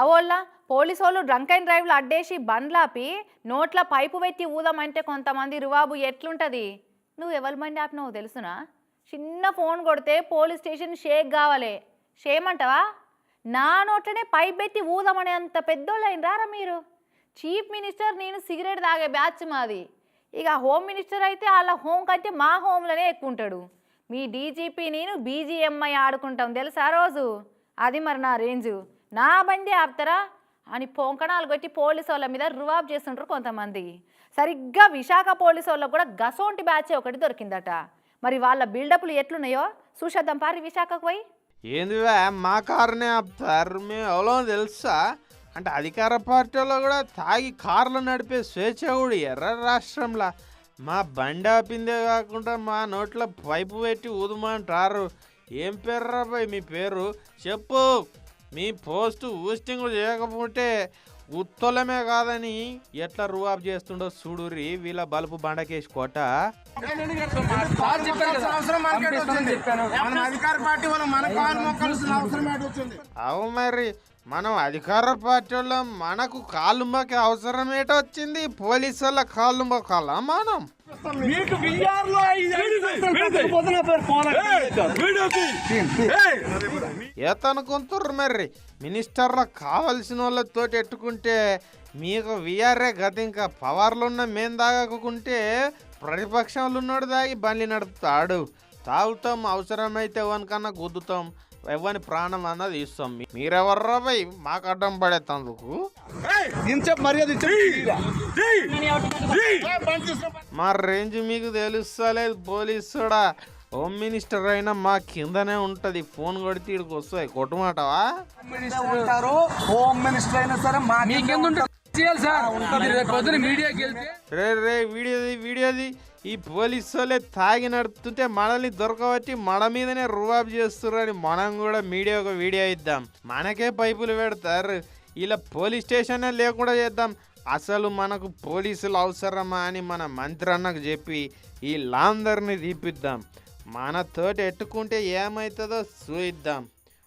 అవోళ్ళ police వాళ్ళు drunk and డ్రైవ్లు అడ్డేసి బండ్లాపి నోట్ల పైపు పెట్టి ఊదమంటే కొంతమంది రువాబు ఎట్లుంటుంది? నువ్వు ఎవరి బండి ఆపినావు తెలుసునా? చిన్న ఫోన్ కొడితే పోలీస్ స్టేషన్ షేక్ కావాలి. షేమంటావా? నా నోట్లనే పైప్ పెట్టి ఊదమనే అంత పెద్దోళ్ళు అయినరారా మీరు? చీఫ్ మినిస్టర్ నేను సిగరెట్ తాగే బ్యాచ్ మాది. ఇక హోమ్ మినిస్టర్ అయితే వాళ్ళ హోమ్ కంటే మా హోమ్లోనే ఎక్కువ ఉంటాడు మీ డీజీపీ నేను బీజీఎంఐ ఆడుకుంటాం తెలుసా రోజు? అది మరి నా రేంజు. నా బండి ఆపుతారా అని పొంకణాలు కొట్టి పోలీసు వాళ్ళ మీద రువాబ్ చేస్తుంటారు కొంతమంది. సరిగ్గా విశాఖ పోలీసు వాళ్ళకు కూడా గసోంటి బ్యాచ్ ఒకటి దొరికిందట. మరి వాళ్ళ బిల్డప్లు ఎట్లున్నాయో చూసేద్దాం పారి విశాఖకు పోయి. ఏందివా మా కారునే ఆపుతారు మేము ఎవరో తెలుసా? అంటే అధికార పార్టీలో కూడా తాగి కార్లు నడిపే స్వేచ్ఛ కూడా ఎర్ర రాష్ట్రంలో. మా బండి ఆపిందే కాకుండా మా నోట్లో పైపు పెట్టి ఊదుమంటారు. ఏం పేరు రాబాయ్ మీ పేరు? చెప్పు. మీ పోస్ట్ ఊస్టింగ్ చేయకపోతే ఉత్తొలమే కాదని ఎట్లా రువాబ్ చేస్తుండో చూడురి వీళ్ళ బలుపు బండకేసి కోట. అవు మరి మనం అధికార పార్టీ వాళ్ళం మనకు మొక్కే అవసరం ఏటో వచ్చింది పోలీసు వాళ్ళ కాళ్ళు మొక్కాలా మనం? మీకు బిఆర్ లో ఏతనుకుంటారు మరి మినిస్టర్ల కావలసిన వాళ్ళతో ఎట్టుకుంటే మీకు విఆర్ఏ గత ఇంకా పవర్లు ఉన్న మేం తాగకుంటే ప్రతిపక్షంలో ఉన్నాడు దాగి బండి నడుపుతాడు. తాగుతాం అవసరమైతే ఎవరికన్నా గుద్దుతాం ఎవరి ప్రాణం అన్నది ఇస్తాం మీరెవర్రా పోయి మాకు అడ్డం పడేతందుకు ఇంచెప్ మర్యాద మా రేంజ్ మీకు తెలుస్తలేదు పోలీసుడా. హోమ్ మినిస్టర్ అయినా మా కిందనే ఉంటది. ఫోన్ కొడితే ఇక్కడికి వస్తాయి. కొట్టుమాటవా? ఉంటారు. హోమ్ మినిస్టర్ అయినా సరే మా రే రే వీడియోది వీడియోది. ఈ పోలీసు వాళ్ళే తాగి నడుపుతుంటే మనల్ని దొరకబట్టి మన మీదనే రువాబ్ చేస్తుర్రని మనం కూడా మీడియా ఒక వీడియో ఇద్దాం. మనకే పైపులు పెడతారు. ఇలా పోలీస్ స్టేషనే లేకుండా చేద్దాం. అసలు మనకు పోలీసులు అవసరమా అని మన మంత్రి అన్నకు చెప్పి ఈ లాందరిని మన తోటి ఎట్టుకుంటే ఏమవుతుందో చూయిద్దాం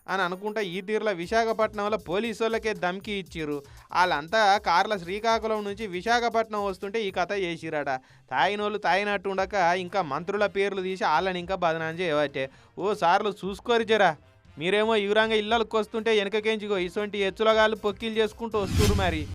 అని అనుకుంటా ఈ తీరులో విశాఖపట్నంలో పోలీసు వాళ్ళకే దమ్కి ఇచ్చిర్రు. వాళ్ళంతా కార్ల శ్రీకాకుళం నుంచి విశాఖపట్నం వస్తుంటే ఈ కథ చేసిరట తాగిన వాళ్ళు తాగినట్టు ఉండక ఇంకా మంత్రుల పేర్లు తీసి వాళ్ళని ఇంకా బదనాం చేయబట్టే. ఓ సార్లు చూసుకోరు జరా. మీరేమో యువరంగా ఇళ్ళకి వస్తుంటే వెనకకేంచిగో ఇటువంటి ఎచ్చులగాళ్ళు పొక్కిలు చేసుకుంటూ వస్తున్నారు మరి.